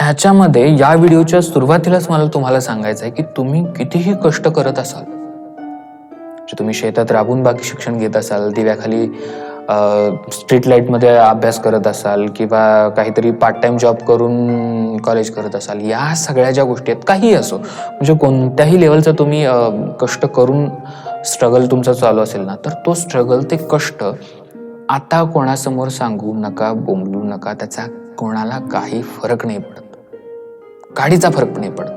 ह्याच्यामध्ये या व्हिडिओच्या सुरुवातीलाच मला तुम्हाला सांगायचं आहे की तुम्ही कितीही कष्ट करत असाल जे तुम्ही शेतात राबून बाकी शिक्षण घेत असाल दिव्याखाली स्ट्रीट लाईटमध्ये अभ्यास करत असाल किंवा काहीतरी पार्ट टाइम जॉब करून कॉलेज करत असाल या सगळ्या ज्या गोष्टी आहेत काहीही असो म्हणजे कोणत्याही लेवलचं तुम्ही कष्ट करून स्ट्रगल तुमचा चालू असेल ना तर तो स्ट्रगल ते कष्ट आता कोणासमोर सांगू नका बोंबलू नका त्याचा कोणाला काही फरक नाही पडत. गाडीचा फरक नाही पडत.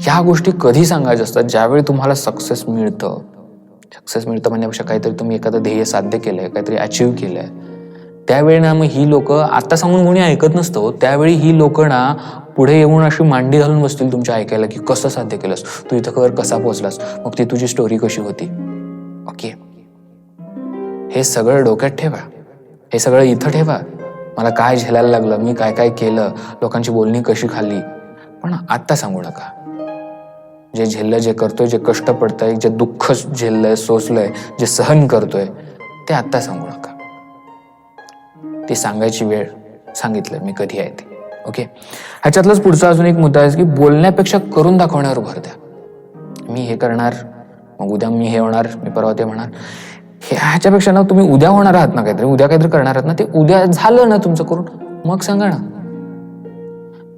ह्या गोष्टी कधी सांगायच्या असतात? ज्यावेळी तुम्हाला सक्सेस मिळतं. सक्सेस मिळतं म्हणण्यापेक्षा काहीतरी तुम्ही एखादं ध्येय साध्य केलंय काहीतरी अचीव्ह केलंय. त्यावेळी ना मग ही लोक आता सांगून कोणी ऐकत नसतं हो. त्यावेळी ही लोक ना पुढे येऊन अशी मांडी घालून बसतील तुमच्या ऐकायला की कसं साध्य केलंस? तू इथं कर कसा पोहोचलास मग ती तुझी स्टोरी कशी होती? ओके. हे सगळं डोक्यात ठेवा. हे सगळं इथं ठेवा. मला काय झेलायला लागलं मी काय काय केलं लोकांची बोलणी कशी खाल्ली. पण आत्ता सांगू नका. जे झेललं जे करतोय जे कष्ट पडतंय जे दुःख झेललंय सोसलंय जे सहन करतोय ते आत्ता सांगू नका. ती सांगायची वेळ सांगितलं मी कधी आहे ते. ओके? ह्याच्यातलाच पुढचा अजून एक मुद्दा आहे की बोलण्यापेक्षा करून दाखवण्यावर भर द्या. मी हे करणार मग उद्या मी हे होणार मी परवा ते म्हणणार ह्याच्यापेक्षा ना तुम्ही उद्या होणार आहात ना काहीतरी उद्या काहीतरी करणार आहात ना ते उद्या झालं ना तुमचं करून मग सांगा ना.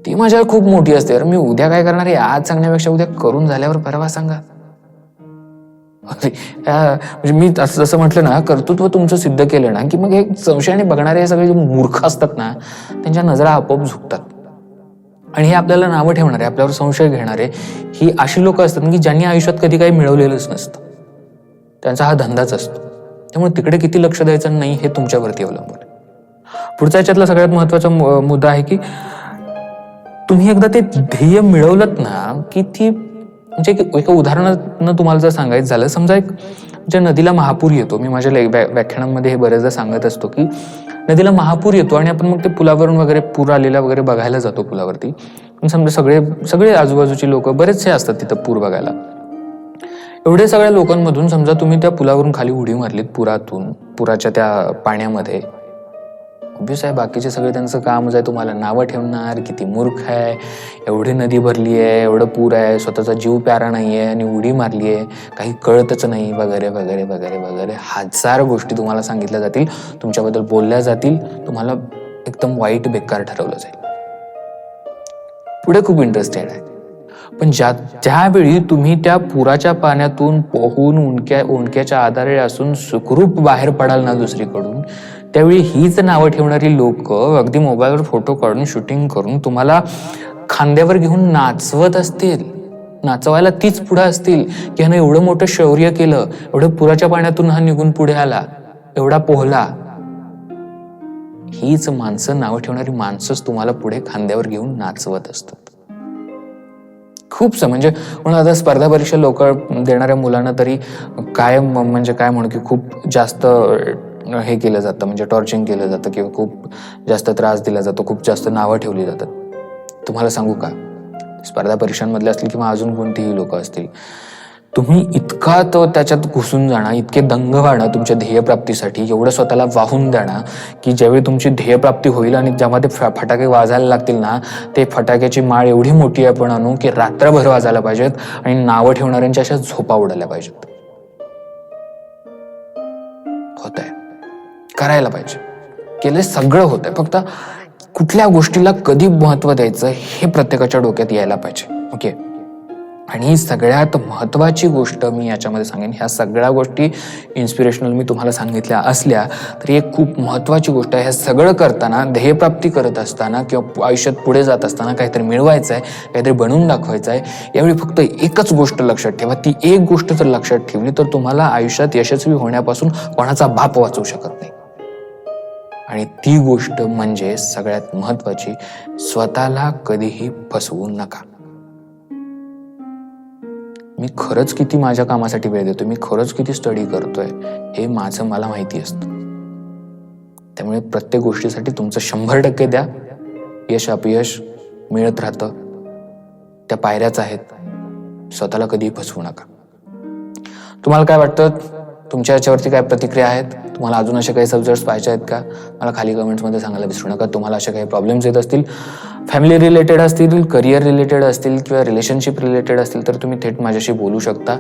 ती माझ्या खूप मोठी असते मी उद्या काय करणार आहे? आज सांगण्यापेक्षा उद्या करून झाल्यावर परवा सांगा. म्हणजे मी जसं म्हटलं ना कर्तृत्व तुमचं सिद्ध केलं ना की मग हे संशयाने बघणारे हे सगळे जे मूर्ख असतात ना त्यांच्या नजरा आपोआप झुकतात. आणि हे आपल्याला नावं ठेवणारे आपल्यावर संशय घेणारे ही अशी लोक असतात की ज्यांनी आयुष्यात कधी काही मिळवलेलंच नसतं. त्यांचा हा धंदाच असतो. त्यामुळे तिकडे किती लक्ष द्यायचं नाही हे तुमच्यावरती अवलंबून आहे. पुढचा याच्यातला सगळ्यात महत्त्वाचा मुद्दा आहे की तुम्ही एकदा ते ध्येय मिळवलं ना की ती म्हणजे एक- एका उदाहरणानं तुम्हाला जर सांगायचं झालं समजा एक ज्या नदीला महापूर येतो मी माझ्या व्या- व्याख्यानांमध्ये हे बरेचदा सांगत असतो की नदीला महापूर येतो आणि आपण मग ते पुलावरून वगैरे पूर आलेला वगैरे बघायला जातो पुलावरती पण समजा सगळे सगळे आजूबाजूची लोक बरेचसे असतात तिथं पूर बघायला एवढे सगळ्या लोकांमधून समजा तुम्ही त्या पुलावरून खाली उडी मारलीत पुरातून पुराच्या त्या पाण्यामध्ये. ऑब्विस आहे बाकीचे सगळे त्यांचं कामच आहे तुम्हाला नावं ठेवणार किती मूर्ख आहे एवढी नदी भरली आहे एवढं पूर आहे स्वतःचा जीव प्यारा नाही आहे आणि उडी मारली आहे काही कळतच नाही वगैरे वगैरे वगैरे वगैरे. हजार गोष्टी तुम्हाला सांगितल्या जातील तुमच्याबद्दल बोलल्या जातील तुम्हाला एकदम वाईट बेकार ठरवलं जाईल. पुढे खूप इंटरेस्टेड आहे. पण ज्या ज्यावेळी तुम्ही त्या पुराच्या पाण्यातून पोहून उंडक्या उंडक्याच्या आधारे असून सुखरूप बाहेर पडाल ना दुसरीकडून त्यावेळी हीच नावं ठेवणारी लोक अगदी मोबाईलवर फोटो काढून शूटिंग करून तुम्हाला खांद्यावर घेऊन नाचवत असतील. नाचवायला तीच पुढे असतील की ह्यानं एवढं मोठं शौर्य केलं एवढं पुराच्या पाण्यातून हा निघून पुढे आला एवढा पोहला. हीच माणसं नावं ठेवणारी माणसंच तुम्हाला पुढे खांद्यावर घेऊन नाचवत असतं खूपसं म्हणजे म्हणून आता स्पर्धा परीक्षा लोक देणाऱ्या मुलांना तरी कायम म्हणजे काय म्हणू की खूप जास्त हे केलं जातं म्हणजे टॉर्चिंग केलं जातं किंवा खूप जास्त त्रास दिला जातो खूप जास्त नावं ठेवली जातात. तुम्हाला सांगू का? स्पर्धा परीक्षांमधले असतील किंवा अजून कोणतीही लोक असतील तुम्ही इतका तो त्याच्यात घुसून जाणार इतके दंग वाढा तुमच्या ध्येयप्राप्तीसाठी एवढं स्वतःला वाहून देणं की ज्यावेळी तुमची ध्येयप्राप्ती होईल आणि जेव्हा ते फ- फटाके वाजायला लागतील ना ते फटाक्याची माळ एवढी मोठी आपण आणू की रात्रभर वाजायला पाहिजेत आणि नावं ठेवणाऱ्यांच्या अशा झोपा उडायला पाहिजेत. होत आहे करायला पाहिजे. केले सगळं होत आहे फक्त कुठल्या गोष्टीला कधी महत्त्व द्यायचं हे प्रत्येकाच्या डोक्यात यायला पाहिजे. ओके? आणि सगळ्यात महत्त्वाची गोष्ट मी याच्यामध्ये सांगेन. ह्या सगळ्या गोष्टी इन्स्पिरेशनल मी तुम्हाला सांगितल्या असल्या तरी एक खूप महत्त्वाची गोष्ट आहे. हे सगळं करताना ध्येयप्राप्ती करत असताना किंवा आयुष्यात पुढे जात असताना काहीतरी मिळवायचं आहे काहीतरी बनवून दाखवायचं आहे यावेळी फक्त एकच गोष्ट लक्षात ठेवा. ती एक गोष्ट जर लक्षात ठेवली तर तुम्हाला आयुष्यात यशस्वी होण्यापासून कोणाचा बाप वाचवू शकत नाही. आणि ती गोष्ट म्हणजे सगळ्यात महत्त्वाची स्वतःला कधीही फसवू नका. मी खरंच किती माझ्या कामासाठी वेळ देतोय? मी खरंच किती स्टडी करतोय? हे माझं मला माहिती असतं. त्यामुळे प्रत्येक गोष्टीसाठी तुमचं शंभर टक्के द्या. यश अपयश मिळत राहतं. त्या पायऱ्याच आहेत. स्वतःला कधीही फसवू नका. तुम्हाला काय वाटतं? तुमच्या याच्यावरती काय प्रतिक्रिया आहेत? तुम्हाला अजून असे काही सब्जेक्ट्स पाहिजे आहेत का? मला खाली कमेंट्समध्ये सांगायला विसरू नका. तुम्हाला असे काही प्रॉब्लेम्स येत असतील फॅमिली रिलेटेड असतील करिअर रिलेटेड असतील किंवा रिलेशनशिप रिलेटेड असतील तर तुम्ही थेट माझ्याशी बोलू शकता.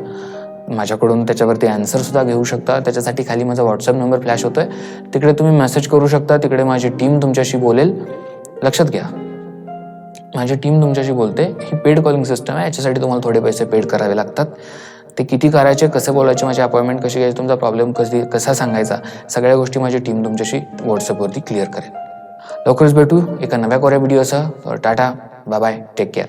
माझ्याकडून त्याच्यावरती आन्सरसुद्धा घेऊ शकता. त्याच्यासाठी खाली माझा व्हॉट्सअप नंबर फ्लॅश होतोय. तिकडे तुम्ही मेसेज करू शकता. तिकडे माझी टीम तुमच्याशी बोलेल. लक्षात घ्या. माझी टीम तुमच्याशी बोलते. ही पेड कॉलिंग सिस्टम आहे. याच्यासाठी तुम्हाला थोडे पैसे पेड करावे लागतात. ते किती करायचे कसं बोलायचे माझी अपॉइंटमेंट कशी घ्यायची तुमचा प्रॉब्लेम कधी कसा सांगायचा सगळ्या गोष्टी माझी टीम तुमच्याशी व्हॉट्सअपवरती क्लिअर करेल. लवकरच भेटू एका नव्या कोऱ्या व्हिडिओसह tata bye bye take care